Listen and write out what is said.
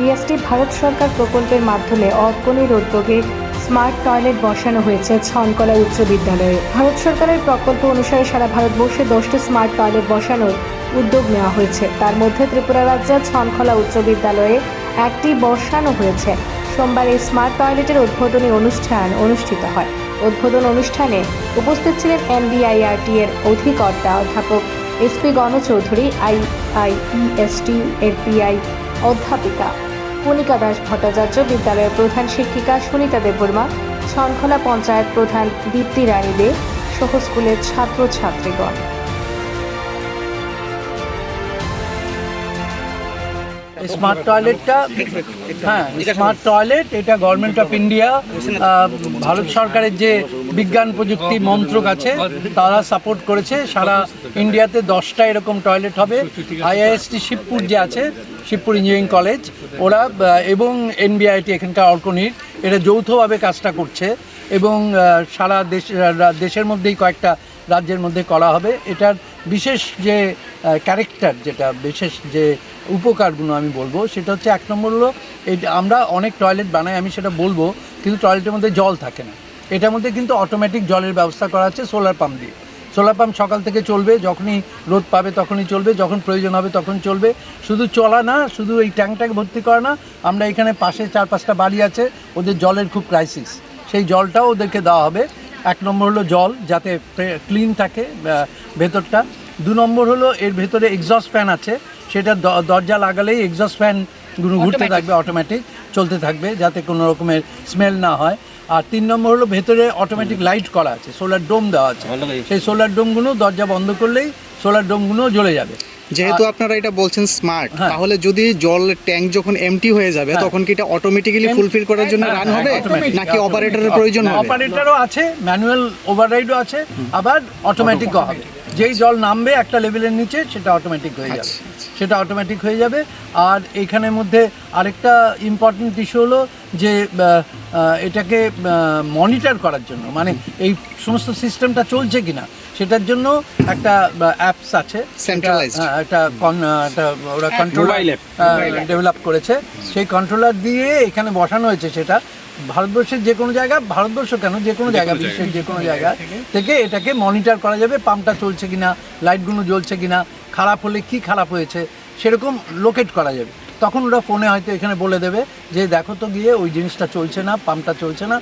BST Bharat সরকার প্রকল্পের মাধ্যমে অর্কনির উদ্যোগে স্মার্ট টয়লেট বসানো হয়েছে ছনকলা উচ্চ বিদ্যালয়ে। ভারত সরকারের প্রকল্প অনুসারে সারা ভারতবর্ষে দশটি স্মার্ট টয়লেট বসানোর উদ্যোগ নেওয়া হয়েছে। তার মধ্যে ত্রিপুরা রাজ্যের ছনখলা উচ্চ বিদ্যালয়ে একটি বসানো হয়েছে। সোমবার এই স্মার্ট টয়লেটের উদ্বোধনী অনুষ্ঠান অনুষ্ঠিত হয়। উদ্বোধন অনুষ্ঠানে উপস্থিত ছিলেন এমবিআইআরটি এর অধিকর্তা অধ্যাপক SP Ganchowdhury, I I EST এর পিআই অধ্যাপিকা। কণিকা দাস ভট্টাচার্য, বিদ্যালয়ের প্রধান শিক্ষিকা সুনিতা দেববর্মা, শঙ্খলা পঞ্চায়েত প্রধান দীপ্তি রানী দে সহ স্কুলের ছাত্রছাত্রীগণ। স্মার্ট টয়লেটটা হ্যাঁ স্মার্ট টয়লেট, এটা গভর্নমেন্ট অফ ইন্ডিয়া ভারত সরকারের যে বিজ্ঞান প্রযুক্তি মন্ত্রক আছে, তারা সাপোর্ট করেছে। সারা ইন্ডিয়াতে দশটা এরকম টয়লেট হবে। আইআইএসটি শিবপুর যে আছে, শিবপুর ইঞ্জিনিয়ারিং কলেজ ওরা এবং এনবিআইটি এখানকার অর্কনির এটা যৌথভাবে কাজটা করছে। এবং সারা দেশ দেশের মধ্যেই কয়েকটা রাজ্যের মধ্যে করা হবে। এটার বিশেষ যে ক্যারেক্টার যেটা, বিশেষ যে উপকারগুলো আমি বলব, সেটা হচ্ছে এক নম্বর হলো, এটা আমরা অনেক টয়লেট বানাই, আমি সেটা বলব, কিন্তু টয়লেটের মধ্যে জল থাকে না। এটার মধ্যে কিন্তু অটোমেটিক জলের ব্যবস্থা করা আছে সোলার পাম্প দিয়ে। সোলার পাম্প সকাল থেকে চলবে, যখনই রোদ পাবে তখনই চলবে, যখন প্রয়োজন হবে তখন চলবে। শুধু চলা না, শুধু এই ট্যাঙ্কটাকে ভর্তি করা না, আমরা এখানে পাশে চার পাঁচটা বাড়ি আছে, ওদের জলের খুব ক্রাইসিস সেই জলটাও ওদেরকে দেওয়া হবে। এক নম্বর হলো জল যাতে ক্লিন থাকে ভেতরটা। দু নম্বর হলো এর ভেতরে এক্সস্ট ফ্যান আছে সেটা দ- দরজা লাগালেই এক্সস্ট ফ্যানগুলো ঘুরতে থাকবে অটোমেটিক চলতে থাকবে যাতে কোনো রকমের স্মেল না হয়। আর তিন নম্বর হলো ভেতরে অটোমেটিক লাইট করা আছে সোলার ডোম দেওয়া আছে। সেই সোলার ডোমগুলো দরজা বন্ধ করলেই সোলার ডোমগুলো জ্বলে যাবে। যেহেতু আপনারা এটা বলছেন স্মার্ট হ্যাঁ। তাহলে যদি জল ট্যাঙ্ক যখন এমটি হয়ে যাবে হ্যাঁ। তখন কি এটা অটোমেটিক্যালি ফুলফিল করার জন্য রান হবে? নাকি অপারেটরের প্রয়োজন হবে? অপারেটরও আছে ম্যানুয়াল ওভাররাইডও আছে আবার অটোমেটিকও হবে। যেই জল নামবে একটা লেভেলের নিচে সেটা অটোমেটিক হয়ে যাবে। সেটা অটোমেটিক হয়ে যাবে। আর এখানের মধ্যে আরেকটা ইম্পর্টেন্ট ইস্যু হলো যে এটাকে মনিটর করার জন্য। মানে এই সমস্ত সিস্টেমটা চলছে কিনা? সেটার জন্য একটা অ্যাপস আছে। একটা ওরা কন্ট্রোলার ডেভেলপ করেছে। সেই কন্ট্রোলার দিয়ে এখানে বসানো হয়েছে সেটা। ভারতবর্ষের যে কোনো জায়গা ভারতবর্ষ কেন? যে কোনো জায়গা বিশ্বের যে কোনো জায়গা থেকে। এটাকে মনিটর করা যাবে পাম্পটা চলছে কিনা লাইটগুলো জ্বলছে কিনা খারাপ হলে কি খারাপ হয়েছে সেরকম লোকেট করা যাবে। তখন ওরা ফোনে হয়তো এখানে বলে দেবে যে দেখো তো গিয়ে ওই জিনিসটা চলছে না পাম্পটা চলছে না